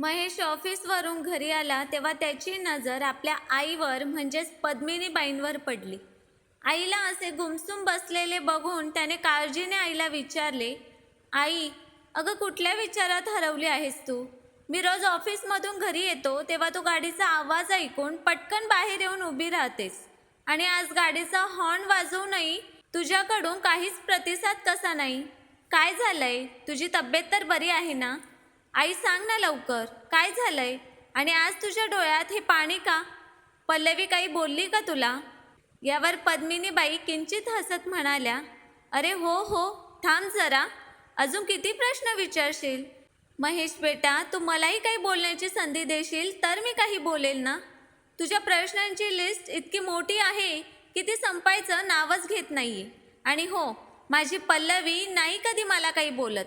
महेश ऑफिसवरून घरी आला तेव्हा त्याची नजर आपल्या आईवर म्हणजेच पद्मिनीबाईंवर पडली. आईला असे गुमसुम बसलेले बघून त्याने काळजीने आईला विचारले आई अगं कुठल्या विचारात हरवली आहेस तू? मी रोज ऑफिसमधून घरी येतो तेव्हा तू गाडीचा आवाज ऐकून पटकन बाहेर येऊन उभी राहतेस. आणि आज गाडीचा हॉर्न वाजवूनही तुझ्याकडून काहीच प्रतिसाद कसा नाही. काय झालंय? तुझी तब्येत तर बरी आहे ना? आई सांग ना लवकर काय झालंय? आणि आज तुझ्या डोळ्यात हे पाणी का? पल्लवी काही बोलली का तुला? यावर पद्मिनीबाई किंचित हसत म्हणाल्या अरे हो हो थांब जरा. अजून किती प्रश्न विचारशील? महेश बेटा तू मलाही काही बोलण्याची संधी देशील तर मी काही बोलेल ना? तुझ्या प्रश्नांची लिस्ट इतकी मोठी आहे की ती संपायचं नावच घेत नाही आणि हो माझी पल्लवी नाही कधी मला काही बोलत.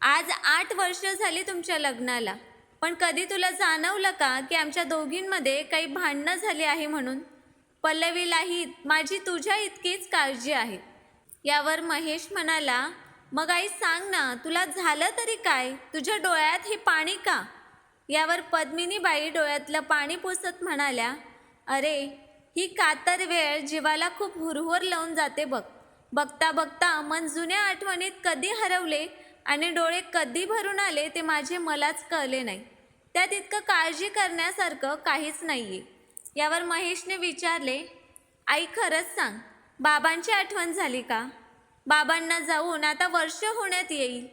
आज आठ वर्ष झाली तुमच्या लग्नाला. पण कधी तुला जाणवलं का की आमच्या दोघींमध्ये काही भांडणं झाली आहे म्हणून? पल्लवीलाही माझी तुझ्या इतकीच काळजी आहे. यावर महेश म्हणाला मग आई सांग ना तुला झालं तरी काय? तुझ्या डोळ्यात हे पाणी का? यावर पद्मिनीबाई डोळ्यातलं पाणी पुसत म्हणाल्या अरे ही कातर वेळ जीवाला खूप हुरहुर लावून जाते बघ. बघता बघता मन जुन्या आठवणीत कधी हरवले आणि डोळे कधी भरून आले ते माझे मलाच कळले नाही. त्यात इतकं काळजी करण्यासारखं काहीच नाही आहे यावर महेशने विचारले आई खरंच सांग बाबांची आठवण झाली का? बाबांना जाऊन आता वर्ष होण्यात येईल.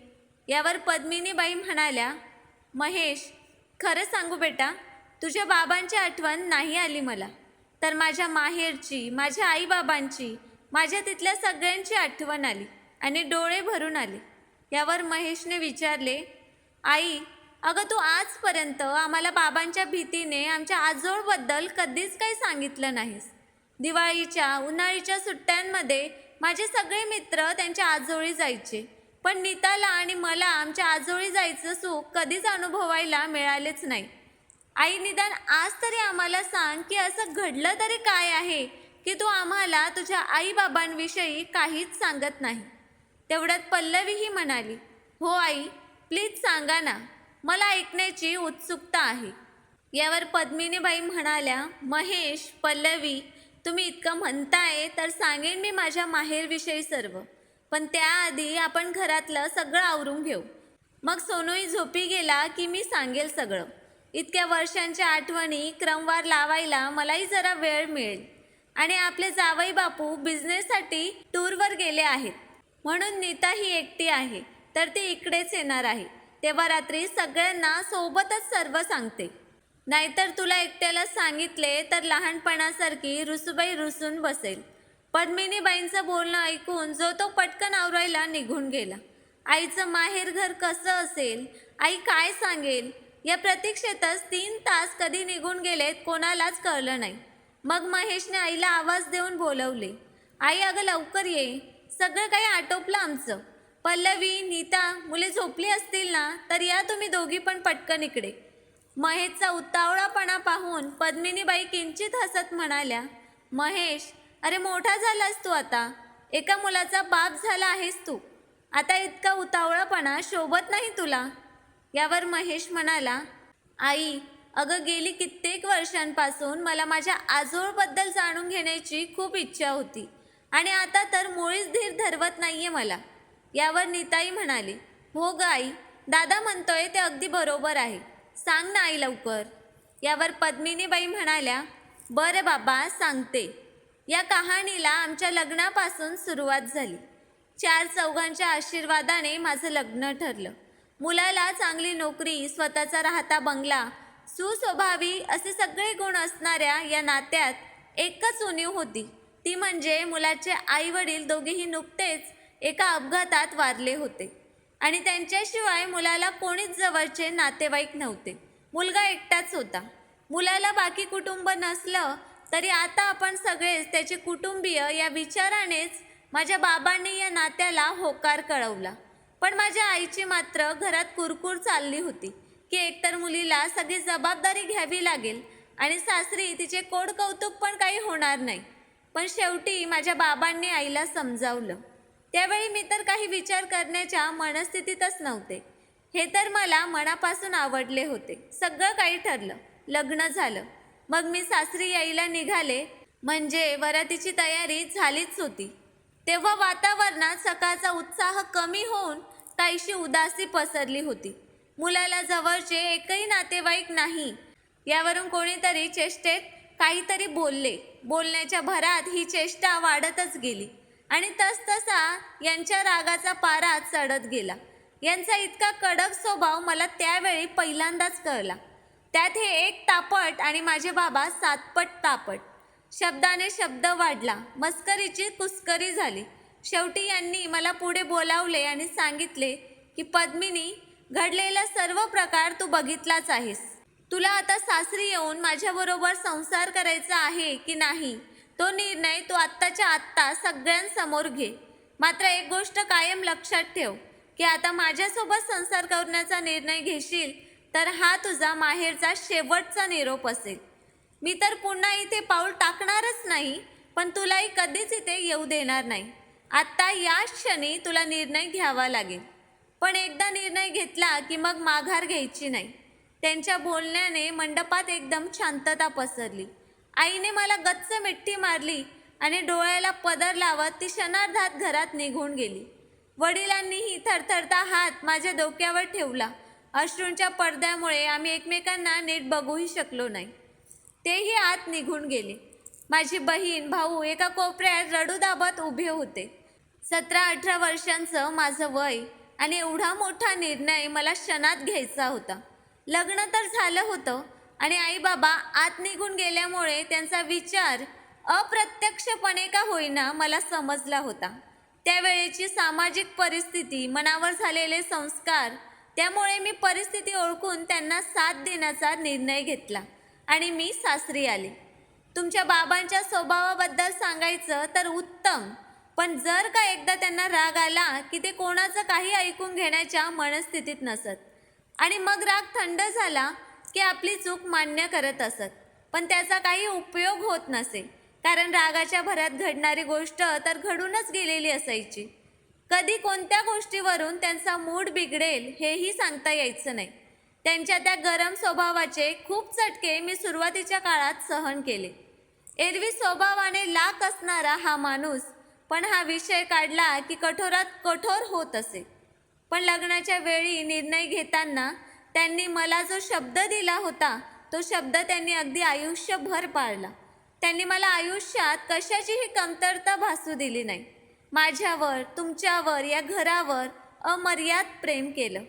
यावर पद्मिनीबाई म्हणाल्या महेश खरं सांगू बेटा तुझ्या बाबांची आठवण नाही आली मला. तर माझ्या माहेरची माझ्या आईबाबांची माझ्या तिथल्या सगळ्यांची आठवण आली आणि डोळे भरून आले. यावर महेशने विचारले आई अगं तू आजपर्यंत आम्हाला बाबांच्या भीतीने आमच्या आजोळबद्दल कधीच काही सांगितलं नाहीस. दिवाळीच्या उन्हाळीच्या सुट्ट्यांमध्ये माझे सगळे मित्र त्यांच्या आजोळी जायचे. पण नीताला आणि मला आमच्या आजोळी जायचं सुख कधीच अनुभवायला मिळालेच नाही. आई निदान आज तरी आम्हाला सांग की असं घडलं तरी काय आहे की तू आम्हाला तुझ्या आईबाबांविषयी काहीच सांगत नाही. तेवढ्यात पल्लवीही म्हणाली हो आई प्लीज सांगा ना मला ऐकण्याची उत्सुकता आहे. यावर पद्मिनीबाई म्हणाल्या महेश पल्लवी तुम्ही इतकं म्हणताय तर सांगेन मी माझ्या माहेरविषयी सर्व. पण त्याआधी आपण घरातलं सगळं आवरून घेऊ. मग सोनूही झोपी गेला की मी सांगेल सगळं. इतक्या वर्षांच्या आठवणी क्रमवार लावायला मलाही जरा वेळ मिळेल. आणि आपले जावई बापू बिझनेससाठी टूरवर गेले आहेत. म्हणून नीता ही एकटी आहे. तर ती इकडेच येणार आहे. तेव्हा रात्री सगळ्यांना सोबतच सर्व सांगते. नाहीतर तुला एकट्याला सांगितले तर लहानपणासारखी रुसूबाई रुसून बसेल. पद्मिनीबाईंचं बोलणं ऐकून जो तो पटकन आवरायला निघून गेला. आईचं माहेर घर कसं असेल? आई काय सांगेल? या प्रतीक्षेतच तीन तास कधी निघून गेलेत कोणालाच कळलं नाही. मग महेशने आईला आवाज देऊन बोलवले. आई अगं लवकर ये. सगळं काही आटोपलं आमचं. पल्लवी नीता मुले झोपली असतील ना तर या तुम्ही दोघी पण पटकन इकडे. महेशचा उतावळापणा पाहून पद्मिनीबाई किंचित हसत म्हणाल्या महेश अरे मोठा झालास तू आता. एका मुलाचा बाप झाला आहेस तू. आता इतका उतावळापणा शोभत नाही तुला. यावर महेश म्हणाला आई अगं गेली कित्येक वर्षांपासून मला माझ्या आजोळबद्दल जाणून घेण्याची खूप इच्छा होती. आणि आता तर मुळीच धीर धरवत नाहीये मला. यावर नीताई म्हणाली हो ग आई दादा म्हणतोय ते अगदी बरोबर आहे. सांग ना आई लवकर. यावर पद्मिनीबाई म्हणाल्या बरं बाबा सांगते. या कहाणीला आमच्या लग्नापासून सुरुवात झाली. चार चौघांच्या आशीर्वादाने माझं लग्न ठरलं. मुलाला चांगली नोकरी स्वतःचा राहता बंगला सुस्वभावी असे सगळे गुण असणाऱ्या या नात्यात एकच उणीव होती. ती म्हणजे मुलाचे आई वडील दोघेही नुकतेच एका अपघातात वारले होते. आणि त्यांच्याशिवाय मुलाला कोणीच जवळचे नातेवाईक नव्हते. मुलगा एकटाच होता. मुलाला बाकी कुटुंब नसलं तरी आता आपण सगळेच त्याचे कुटुंबीय या विचारानेच माझ्या बाबांनी या नात्याला होकार कळवला. पण माझ्या आईची मात्र घरात कुरकुर चालली होती की एकतर मुलीला सगळी जबाबदारी घ्यावी लागेल आणि सासरी तिचे कोड कौतुक पण काही होणार नाही. पण शेवटी माझ्या बाबांनी आईला समजावलं. त्यावेळी मी तर काही विचार करण्याच्या मनस्थितीतच नव्हते. हे तर मला मनापासून आवडले होते. सगळं काही ठरलं. लग्न झालं. मग मी सासरी आईला निघाले. म्हणजे वरातीची तयारी झालीच होती. तेव्हा वातावरणात सकाळचा उत्साह कमी होऊन काहीशी उदासी पसरली होती. मुलाला जवळचे एकही नातेवाईक नाही. यावरून कोणीतरी चेष्टेत काहीतरी बोलले. बोलण्याच्या भरात ही चेष्टा वाढतच गेली. आणि तसतसा यांच्या रागाचा पारा चढत गेला. यांचा इतका कडक स्वभाव मला त्यावेळी पहिल्यांदाच कळला. त्यात हे एक तापट आणि माझे बाबा सातपट तापट. शब्दाने शब्द वाढला. मस्करीची कुस्करी झाली. शेवटी यांनी मला पुढे बोलावले आणि सांगितले की पद्मिनी घडलेला सर्व प्रकार तू बघितलाच आहेस. तुला आता सासरी येऊन माझ्याबरोबर संसार करायचा आहे की नाही? तो निर्णय तू आत्ताच्या आत्ता सगळ्यांसमोर घे. मात्र एक गोष्ट कायम लक्षात ठेव की आता माझ्यासोबत संसार करण्याचा निर्णय घेशील तर हा तुझा माहेरचा शेवटचा निरोप असेल. मी तर पुन्हा इथे पाऊल टाकणारच नाही पण तुलाही कधीच इथे येऊ देणार नाही. आत्ता या क्षणी तुला निर्णय घ्यावा लागेल. पण एकदा निर्णय घेतला की मग माघार घ्यायची नाही. त्यांच्या बोलण्याने मंडपात एकदम शांतता पसरली. आईने मला गच्च मिठी मारली आणि डोळ्याला पदर लावत ती क्षणार्धात घरात निघून गेली. वडिलांनीही थरथरता हात माझ्या डोक्यावर ठेवला. अश्रूंच्या पडद्यामुळे आम्ही एकमेकांना नीट बघूही शकलो नाही. तेही आत निघून गेले. माझी बहीण भाऊ एका कोपऱ्यात रडू दाबत उभे होते. सतरा अठरा वर्षांचं माझं वय आणि एवढा मोठा निर्णय मला क्षणात घ्यायचा होता. लग्न तर झालं होतं आणि आई बाबा आत निघून गेल्यामुळे त्यांचा विचार अप्रत्यक्षपणे का होईना मला समजला होता. त्यावेळेची सामाजिक परिस्थिती मनावर झालेले संस्कार त्यामुळे मी परिस्थिती ओळखून त्यांना साथ देण्याचा निर्णय घेतला आणि मी सासरी आले. तुमच्या बाबांच्या स्वभावाबद्दल सांगायचं तर उत्तम पण जर का एकदा त्यांना राग आला की ते कोणाचं काही ऐकून घेण्याच्या मनस्थितीत नसत. आणि मग राग थंड झाला की आपली चूक मान्य करत असत. पण त्याचा काही उपयोग होत नसे. कारण रागाच्या भरात घडणारी गोष्ट तर घडूनच गेलेली असायची. कधी कोणत्या गोष्टीवरून त्यांचा मूड बिघडेल हेही सांगता यायचं नाही. त्यांच्या त्या गरम स्वभावाचे खूप चटके मी सुरुवातीच्या काळात सहन केले. एरवी स्वभावाने लाक असणारा हा माणूस पण हा विषय काढला की कठोरात कठोर होत असे. पण लग्नाच्या वेळी निर्णय घेताना त्यांनी मला जो शब्द दिला होता तो शब्द त्यांनी अगदी आयुष्यभर पाळला. त्यांनी मला आयुष्यात कशाचीही कमतरता भासू दिली नाही. माझ्यावर तुमच्यावर या घरावर अमर्याद प्रेम केलं.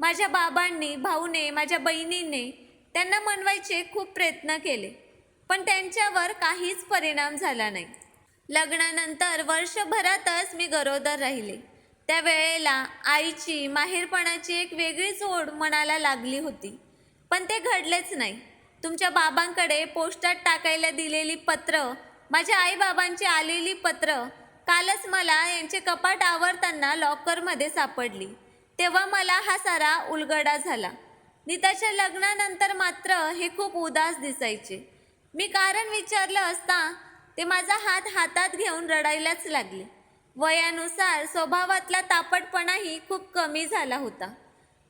माझ्या बाबांनी भाऊने माझ्या बहिणीने त्यांना मनवायचे खूप प्रयत्न केले पण त्यांच्यावर काहीच परिणाम झाला नाही. लग्नानंतर वर्षभरातच मी गरोदर राहिले. त्या वेळेला आईची माहेरपणाची एक वेगळीच ओढ मनाला लागली होती. पण ते घडलेच नाही. तुमच्या बाबांकडे पोस्टात टाकायला दिलेली पत्र माझ्या आईबाबांची आलेली पत्र कालच मला यांचे कपाट आवरताना लॉकरमध्ये सापडली. तेव्हा मला हा सारा उलगडा झाला. नीताच्या लग्नानंतर मात्र हे खूप उदास दिसायचे. मी कारण विचारलं असता ते माझा हात हातात घेऊन रडायलाच लागले. वयानुसार स्वभावातला तापटपणाही खूप कमी झाला होता.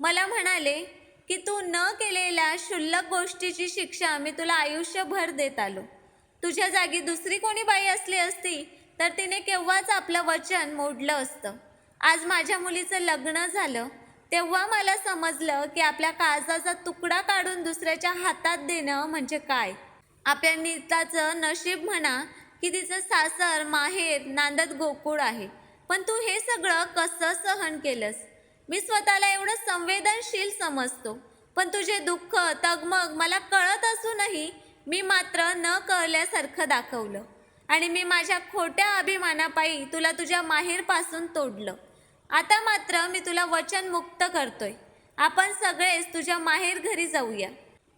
मला म्हणाले की तू न केलेल्या क्षुल्लक गोष्टीची शिक्षा मी तुला आयुष्यभर देत आलो. तुझ्या जागी दुसरी कोणी बाई असली असती तर तिने केव्हाच आपलं वचन मोडलं असतं. आज माझ्या मुलीचं लग्न झालं तेव्हा मला समजलं की आपल्या काळजाचा तुकडा काढून दुसऱ्याच्या हातात देणं म्हणजे काय? आपल्या नीताचं नशीब म्हणा की तिचं सासर माहेर नांदत गोकुळ आहे. पण तू हे सगळं कसं सहन केलंस? मी स्वतःला एवढं संवेदनशील समजतो. पण तुझे दुःख तगमग मला कळत असूनही मी मात्र न कळल्यासारखं दाखवलं. आणि मी माझ्या खोट्या अभिमानापायी तुला तुझ्या माहेरपासून तोडलं. आता मात्र मी तुला वचनमुक्त करतोय. आपण सगळेच तुझ्या माहेर घरी जाऊया.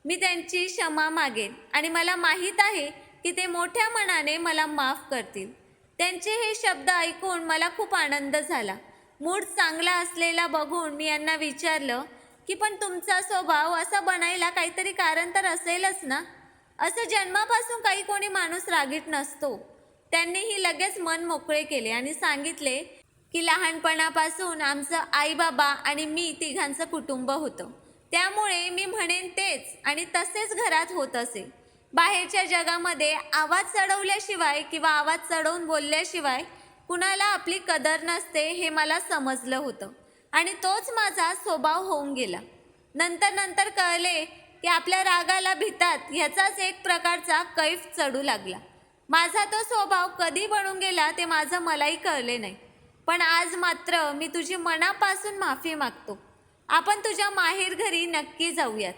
मी त्यांची क्षमा मागेन आणि मला माहीत आहे की ते मोठ्या मनाने मला माफ करतील. त्यांचे हे शब्द ऐकून मला खूप आनंद झाला. मूड चांगला असलेला बघून मी यांना विचारलं की पण तुमचा स्वभाव असा बनायला काहीतरी कारण तर असेलच ना? असं जन्मापासून काही कोणी माणूस रागीट नसतो. त्यांनीही लगेच मन मोकळे केले आणि सांगितले की लहानपणापासून आमचं आई बाबा आणि मी तिघांचं कुटुंब होतं. त्यामुळे मी म्हणेन तेच आणि तसेच घरात होत असे. बाहेरच्या जगामध्ये आवाज चढवल्याशिवाय किंवा आवाज चढवून बोलल्याशिवाय कुणाला आपली कदर नसते हे मला समजलं होतं. आणि तोच माझा स्वभाव होऊन गेला. नंतर नंतर कळले की आपल्या रागाला भितात ह्याचाच एक प्रकारचा कैफ चढू लागला. माझा तो स्वभाव कधी बनून गेला ते माझं मलाही कळले नाही. पण आज मात्र मी तुझी मनापासून माफी मागतो. आपण तुझ्या माहेर घरी नक्की जाऊयात.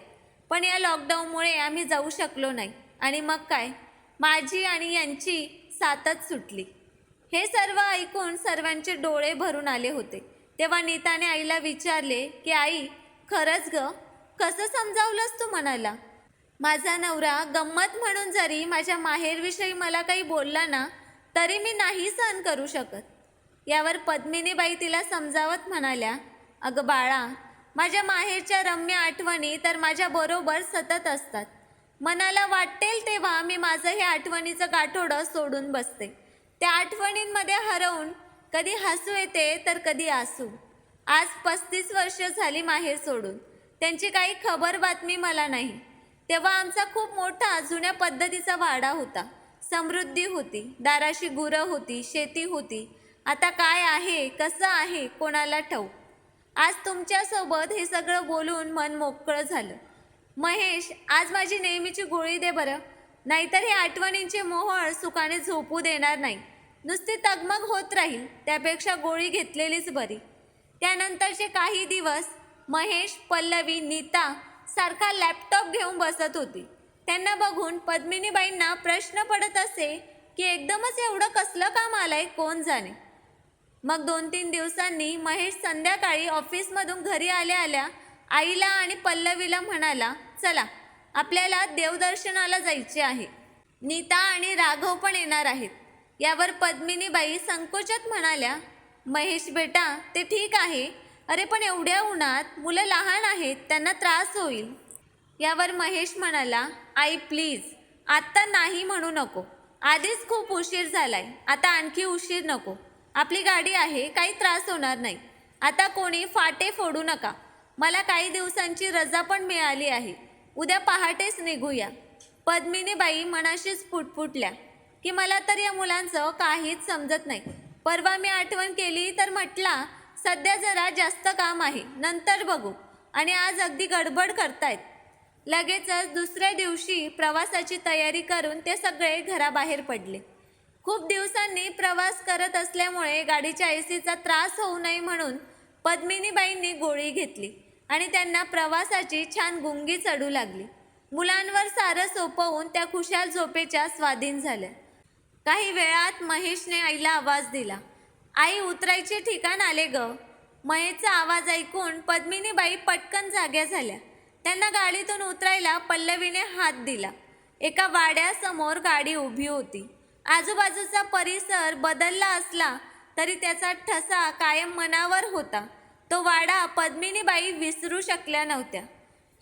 पण या लॉकडाऊनमुळे आम्ही जाऊ शकलो नाही. आणि मग काय? माझी आणि यांची सातच सुटली. हे सर्व ऐकून सर्वांचे डोळे भरून आले होते. तेव्हा नीताने आईला विचारले की आई खरंच ग? कसं समजावलंस तू म्हणाला माझा नवरा गंमत म्हणून जरी माझ्या माहेरविषयी मला काही बोलला ना तरी मी नाही सहन करू शकत. यावर पद्मिनीबाई तिला समजावत म्हणाल्या अगं बाळा माझ्या माहेरच्या रम्य आठवणी तर माझ्याबरोबर सतत असतात. मनाला वाटेल तेव्हा मी माझं हे आठवणीचं गाठोडं सोडून बसते. त्या आठवणींमध्ये हरवून कधी हसू येते तर कधी आसू. आज पस्तीस वर्ष झाली माहेर सोडून. त्यांची काही खबर बातमी मला नाही. तेव्हा आमचा खूप मोठा जुन्या पद्धतीचा वाडा होता. समृद्धी होती दाराशी गुरं होती शेती होती. आता काय आहे कसं आहे कोणाला ठाऊक? आज तुमच्यासोबत हे सगळं बोलून मन मोकळं झालं. महेश आज माझी नेहमीची गोळी दे बरं. नाहीतर हे आठवणींचे मोहळ सुखाने झोपू देणार नाही. नुसती तगमग होत राहील त्यापेक्षा गोळी घेतलेलीच बरी. त्यानंतरचे काही दिवस महेश पल्लवी नीता सारखा लॅपटॉप घेऊन बसत होती. त्यांना बघून पद्मिनीबाईंना प्रश्न पडत असे की एकदमच एवढं कसलं काम आलंय कोण जाणे? मग दोन तीन दिवसांनी महेश संध्याकाळी ऑफिसमधून घरी आल्या आल्या आईला आणि पल्लवीला म्हणाला चला आपल्याला देवदर्शनाला जायचे आहे. नीता आणि राघव पण येणार आहेत. यावर पद्मिनीबाई संकोचत म्हणाल्या महेश बेटा ते ठीक आहे. अरे पण एवढ्या उन्हात मुलं लहान आहेत त्यांना त्रास होईल. यावर महेश म्हणाला आई प्लीज आत्ता नाही म्हणू नको. आधीच खूप उशीर झालाय. आता आणखी उशीर नको. आपली गाडी आहे काही त्रास होणार नाही. आता कोणी फाटे फोडू नका. मला काही दिवसांची रजा पण मिळाली आहे. उद्या पहाटेच निघूया. पद्मिनीबाई मनाशीच पुटपुटल्या. की मला तर या मुलांचं काहीच समजत नाही. परवा मी आठवण केली तर म्हटला सध्या जरा जास्त काम आहे नंतर बघू. आणि आज अगदी गडबड करतायत. लगेचच दुसऱ्या दिवशी प्रवासाची तयारी करून ते सगळे घराबाहेर पडले. खूप दिवसांनी प्रवास करत असल्यामुळे गाडीच्या एसीचा त्रास होऊ नये म्हणून पद्मिनीबाईंनी गोळी घेतली. आणि त्यांना प्रवासाची छान गुंगी चढू लागली. मुलांवर सारं सोपवून त्या खुशाल झोपेच्या स्वाधीन झाल्या. काही वेळात महेशने आईला आवाज दिला आई उतरायचे ठिकाण आले ग. महेशचा आवाज ऐकून पद्मिनीबाई पटकन जाग्या झाल्या. त्यांना गाडीतून उतरायला पल्लवीने हात दिला. एका वाड्यासमोर गाडी उभी होती. आजूबाजूचा परिसर बदलला असला तरी त्याचा ठसा कायम मनावर होता. तो वाडा पद्मिनीबाई विसरू शकल्या नव्हत्या.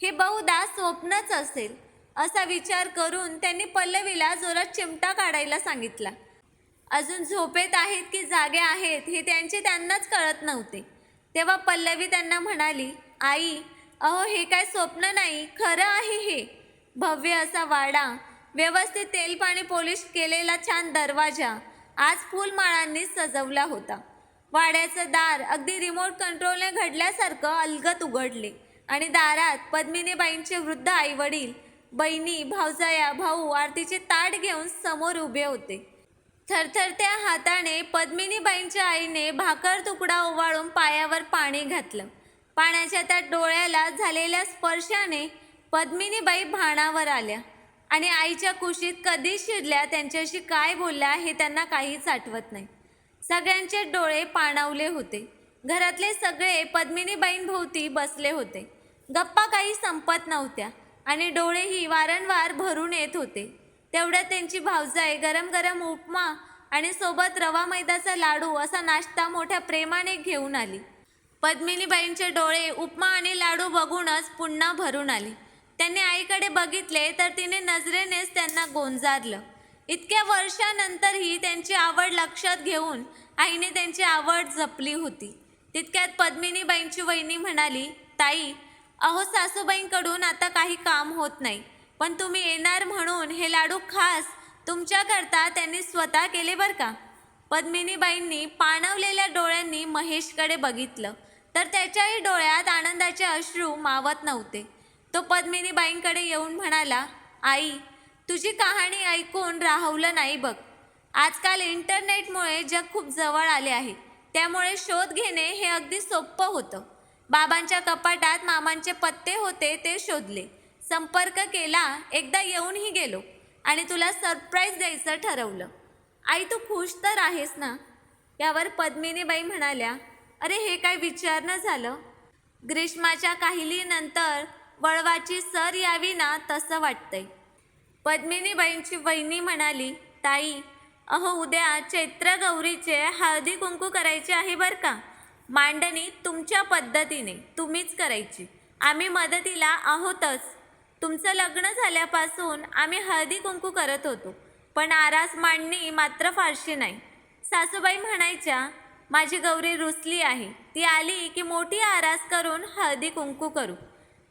हे बहुधा स्वप्नच असेल असा विचार करून त्यांनी पल्लवीला जोरात चिमटा काढायला सांगितला. अजून झोपेत आहेत की जागे आहेत हे त्यांचे त्यांनाच कळत नव्हते. तेव्हा पल्लवी त्यांना म्हणाली आई अहो हे काय स्वप्न नाही खरं आहे हे. भव्य असा वाडा व्यवस्थित तेल पाणी पॉलिश केलेला छान दरवाजा आज फुलमाळांनी सजवला होता. वाड्याचं दार अगदी रिमोट कंट्रोलने घडल्यासारखं अलगत उघडले. आणि दारात पद्मिनीबाईंचे वृद्ध आईवडील बहिणी भावजाया भाऊ आरतीचे ताट घेऊन समोर उभे होते. थरथरत्या हाताने पद्मिनीबाईंच्या आईने भाकर तुकडा ओवाळून पायावर पाणी घातलं. पाण्याच्या त्या डोळ्याला झालेल्या स्पर्शाने पद्मिनीबाई भाणावर आल्या आणि आईच्या कुशीत कधी शिरल्या त्यांच्याशी काय बोलल्या हे त्यांना काहीच आठवत नाही. सगळ्यांचे डोळे पाणावले होते. घरातले सगळे पद्मिनीबाईंभोवती बसले होते. गप्पा काही संपत नव्हत्या आणि डोळेही वारंवार भरून येत होते. तेवढ्यात त्यांची भावजाई गरम गरम उपमा आणि सोबत रवा मैद्याचा लाडू असा नाश्ता मोठ्या प्रेमाने घेऊन आली. पद्मिनीबाईंचे डोळे उपमा आणि लाडू बघूनच पुन्हा भरून आले. त्यांनी आईकडे बघितले तर तिने नजरेनेच त्यांना गोंजारलं. इतक्या वर्षानंतरही त्यांची आवड लक्षात घेऊन आईने त्यांची आवड जपली होती. तितक्यात पद्मिनीबाईंची वहिनी म्हणाली ताई अहो सासूबाईंकडून आता काही काम होत नाही. पण तुम्ही येणार म्हणून हे लाडू खास तुमच्याकरता त्यांनी स्वतः केले बरं का? पद्मिनीबाईंनी पाणवलेल्या डोळ्यांनी महेशकडे बघितलं. तर त्याच्याही डोळ्यात आनंदाचे अश्रू मावत नव्हते. तो पद्मिनीबाईंकडे येऊन म्हणाला आई तुझी कहाणी ऐकून राहवलं नाही बघ. आजकाल इंटरनेटमुळे जग खूप जवळ आले आहे. त्यामुळे शोध घेणे हे अगदी सोपं होतं. बाबांच्या कपाटात मामांचे पत्ते होते ते शोधले. संपर्क केला एकदा येऊनही गेलो आणि तुला सरप्राईज द्यायचं ठरवलं. आई तू खुश तर आहेस ना? यावर पद्मिनीबाई म्हणाल्या अरे हे काय विचारणं झालं? ग्रीष्माच्या काहिलीनंतर वळवाची सर यावी ना तसं वाटतंय. पद्मिनीबाईंची वहिनी म्हणाली ताई अहो उद्या चैत्र गौरीचे हळदी कुंकू करायचे आहे बरं का? मांडणी तुमच्या पद्धतीने तुम्हीच करायची. आम्ही मदतीला आहोतच. तुमचं लग्न झाल्यापासून आम्ही हळदी कुंकू करत होतो पण आरास मांडणी मात्र फारशी नाही. सासूबाई म्हणायच्या माझी गौरी रुसली आहे. ती आली की मोठी आरास करून हळदी कुंकू करू.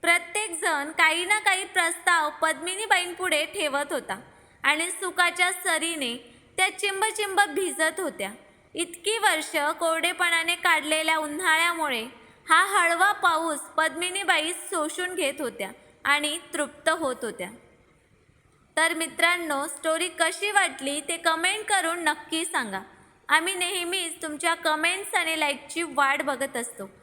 प्रत्येकजण काही ना काही प्रस्ताव पद्मिनीबाईंपुढे ठेवत होता. आणि सुखाच्या सरीने त्या चिंबचिंब भिजत होत्या. इतकी वर्ष कोरडेपणाने काढलेल्या उन्हाळ्यामुळे हा हळवा पाऊस पद्मिनीबाई शोषून घेत होत्या आणि तृप्त होत होत्या. तर मित्रांनो स्टोरी कशी वाटली ते कमेंट करून नक्की सांगा. आम्ही नेहमीच तुमच्या कमेंट्स आणि लाईकची वाट बघत असतो.